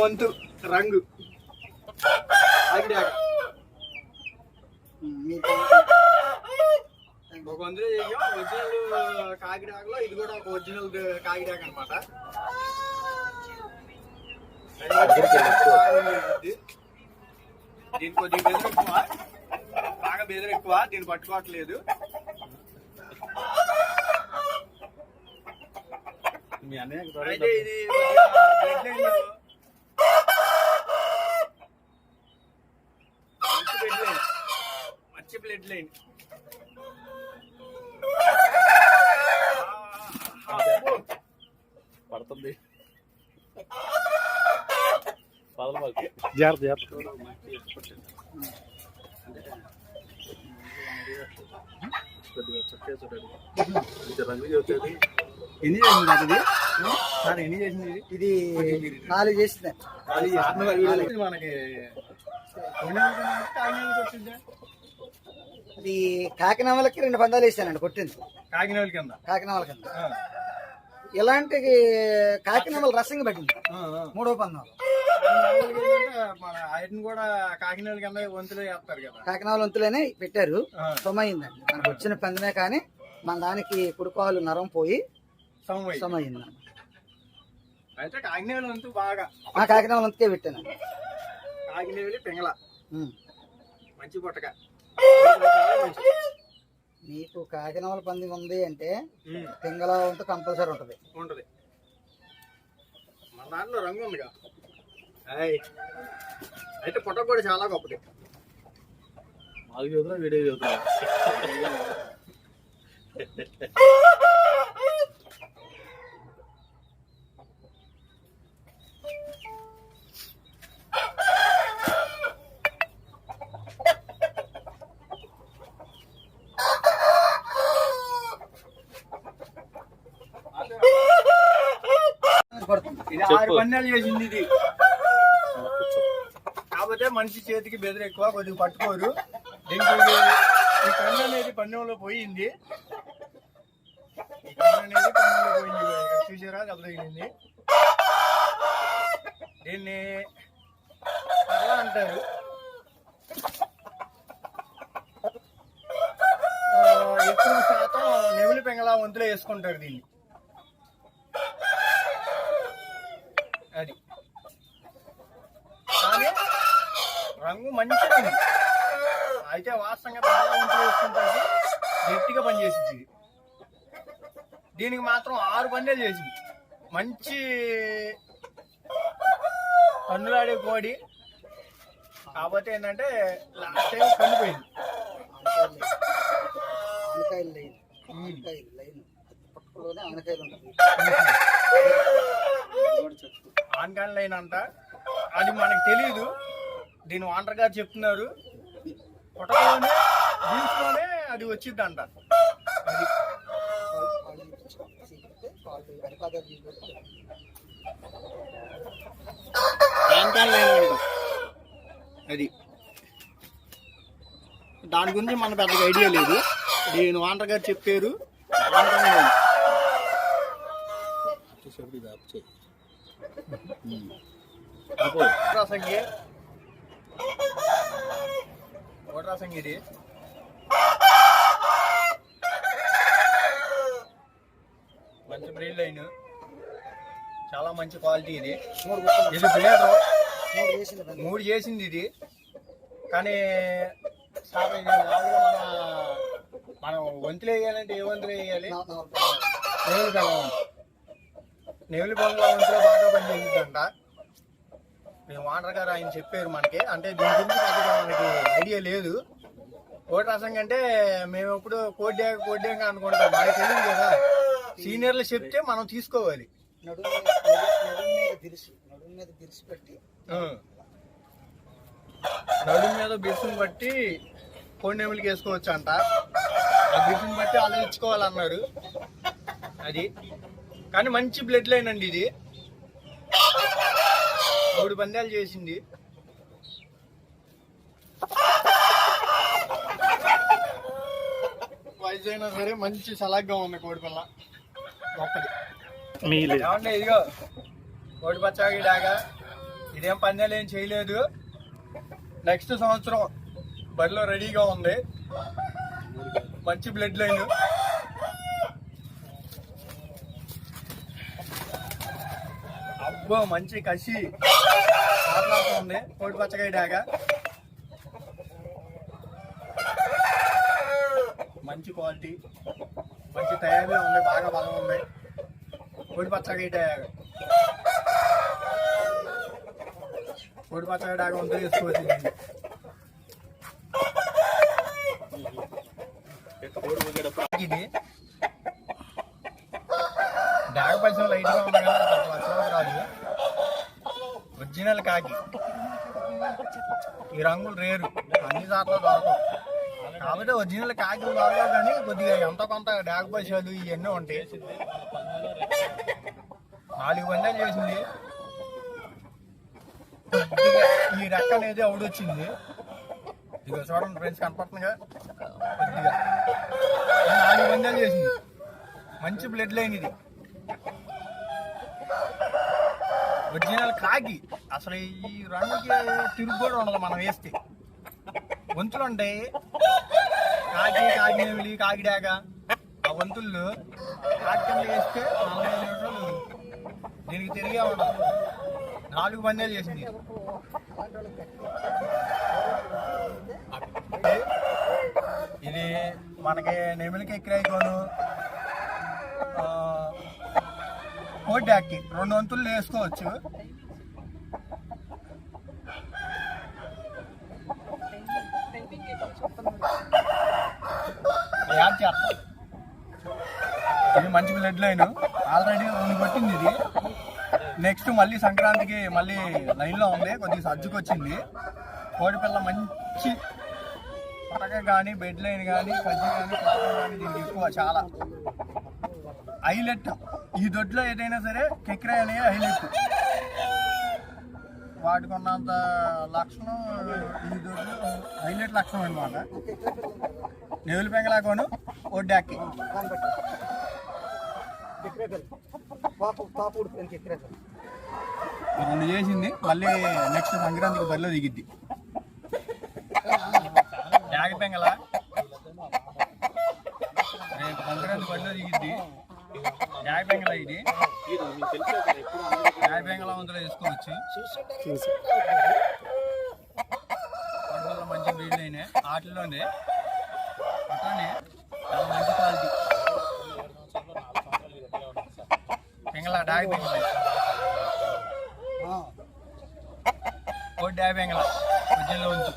వంతు రంగు. ఒక వంతులో చేసాం ఒరిజినల్ కాకిడాకలో ఇది కూడా ఒక ఒరిజినల్ కాకిడాక అనమాట దీని కొద్దిగా బెదరు ఎక్కువ. బాగా బెదరు ఎక్కువ దీన్ని పట్టుకోవట్లేదు. అయితే ఇది కొద్దిగా బ్లడ్ లైన్ మంచి బ్లడ్ లైన్ బ్లడ్ లైన్. పడుతుంది. జాగ్రత్త జాగ్రత్త. ఎన్ని చేసింది. సార్ ఎన్ని చేసింది. ఇది ఇది నాలుగు ఇది మనకి ఇది కాకినామలకి రెండు పందాలు వేసానండి కొట్టింది. కాకినాడ కింద? కాకినామల కింద. ఇలాంటి కాకినామల రసంగా పట్టింది. మూడో కూడా కాకినాడ కాకినామల వంతులనే పెట్టారు. ఆ, సొమైందండి మనకు వచ్చిన పందమే కానీ మన దానికి కుడుకోవాలి నరం పోయి సమవై సొమైందండి అయితే కాకినాడ వంతు బాగా. ఆ కాకినామల వంతుకే పెట్టానండి కాకినాడ పింగళ. మంచి పుట్టక మీకు కాకినామల పంది ఉంది అంటే పింగళ వంతు కంపల్సరీ ఉంటుంది. ఉంటది. మన దాంట్లో రంగు ఉందిగా. అయితే పుట్టక కూడా చాలా గొప్పది. మాకు చదువుతున్నా వీడియో చదువుతున్నా పడుతుంది ఇది చెప్పు. ఆరు పన్నెలు చేసింది ఇది. కాకపోతే మనిషి చేతికి బెదిరి ఎక్కువ కొద్దిగా పట్టుకోరు. దీనికి ఈ కన్ను అనేది పన్నెంలో పోయింది. ఈ కన్ను అనేది పన్నెంలో పోయింది. చూసారా? దెబ్బతగిలింది దీన్ని కర్ర అంటారు. ఎక్కువ శాతం నెమిలి పెంగళ వంతులో వేసుకుంటారు దీన్ని అది కానీ రంగు మంచి రంగు అయితే వాస్తవంగా చాలా ఉంటూ వేసుకుంటుంది గట్టిగా పనిచేసింది ఇది దీనికి మాత్రం ఆరు పందేలు చేసింది. మంచి కన్నులాడే కోడి. కాకపోతే ఏంటంటే లాస్ట్ టైం కన్నుపోయింది ఆనకాయలు ఉంటుంది లైన్ అంట అది మనకు తెలియదు దీని వాంటర్ గారు చెప్తున్నారు. పుట్టకలోనే దీంట్లోనే అది వచ్చిందంట అది. దాని గురించి మన పెద్దగా ఐడియా లేదు. దీని వాంటర్ గారు చెప్పారు. ఆన్కాన్ లైన్ మంచి బ్రీడ్ లైన్ చాలా మంచి క్వాలిటీ ఇది. ఇది బ్లేడర్ మూడు చేసింది ఇది. కానీ మన మనం వంతులు వేయాలంటే ఏ వంతులు వేయాలి? నా- నాలుగు పదాలు. నెవులు వంతులు నెవులు బెల్లం వంతులో బాగా పనిచేసిందంట మేము వాటర్ గారు ఆయన చెప్పారు మనకి. అంటే దీని గురించి ఐడియా లేదు. కోటి రాసం కంటే మేము ఎప్పుడు కోటి కోడ్డేగా అనుకుంటాం. మనకి తెలియదు కదా. సీనియర్లు చెప్తే మనం తీసుకోవాలి. నడుము మీద నడు- మీద బట్టి కోడి నెమిలికి వేసుకోవచ్చు అంట ఆ బిర్సుని బట్టి ఆలోచించుకోవాలన్నారు అది. కానీ మంచి బ్లడ్ లైన్ అండి ఇది. మూడు పందాలు చేసింది. వయసు అయినా సరే మంచి సలాగ్గా ఉంది కోడి పిల్ల. గొప్పది. మీలే ఏమంటే ఇదిగో కోడి పచ్చాగి డాగా ఇదేం పందాలు ఏం చేయలేదు. నెక్స్ట్ సంవత్సరం బరిలో రెడీగా ఉంది. మంచి బ్లడ్ లైన్ అబ్బో మంచి కసి. ఉంది కోడి పచ్చగాయ డాగా మంచి క్వాలిటీ మంచి తయారీ ఉంది బాగా బలం ఉంది కోడి పచ్చగా డాగా కోడి పచ్చగా డాగా ఉంటుంది తీసుకోవచ్చు ఇది డాగ పైసలు లైట్గా ఉంది కదా పెద్ద రాదు. ఒరిజినల్ కాకి. ఈ రంగులు రేరు. అన్ని చోట్ల దొరకవు. కాబట్టి ఒరిజినల్ కాకి బాగా కానీ కొద్దిగా ఎంత కొంత డాక్ పైసలు ఇవన్నీ ఉంటాయి. నాలుగు పందాలు చేసింది. ఈ రెక్క అనేది అవుడొచ్చింది ఇదిగో చూడండి ఫ్రెండ్స్ కనపడుతుందిగా? కొద్దిగా. నాలుగు పందాలు చేసింది. మంచి బ్లడ్ లైన్ ఇది. ఒరిజినల్ కాకి. అసలు ఈ రంగుకి తిరుగు కూడా ఉండదు మనం వేస్తే. వంతులు ఉంటాయి కాకి కాకినేమిలి కాకిడాక ఆ వంతుల్లో కాకి వేస్తే నలభై నిమిషాలు దీనికి తిరిగే ఉండదు నాలుగు పందేలు చేసింది. ఇది మనకి నెమిలికి ఎక్కిరాయికోను కోడ్డాక్కి రెండు వంతులు వేసుకోవచ్చు. యాడ్ చేస్తాం ఇది మంచి బ్లడ్ లైన్ ఆల్రెడీ రెండు కొట్టింది ఇది. నెక్స్ట్ మళ్ళీ సంక్రాంతికి మళ్ళీ లైన్లో ఉంది. కొద్దిగా సజ్జుకు వచ్చింది కోడి పిల్ల మంచి పటక కానీ బెడ్ లైన్ కానీ కజ్జి కానీ కానీ దీనికి ఎక్కువ చాలా. హైలైట్ ఈ దొడ్లో ఏదైనా సరే కెక్రే అనేవి హైలైట్ వాటికి ఉన్నంత లక్షణం ఈ దొడ్లో హైలైట్ లక్షణం అనమాట నెవులు పెంగలాకోను ఒడ్డాకి పాపు పాపు రెండు చేసింది మళ్ళీ నెక్స్ట్ సంక్రాంతికి బరిలో దిగిద్ది. యాగ పెంగల రేపు సంక్రాంతి బరిలో దిగిద్ది. యాగ పెంగల ఇది. యాగ పెంగల వంతులో వేసుకోవచ్చు. పంటల్లో మంచి బ్రీడ్ అయినాయి వాటిలోనే అట్లానే చాలా మంచి క్వాలిటీ కోడి డాగ్ పెంగళ మధ్యలో ఉంచు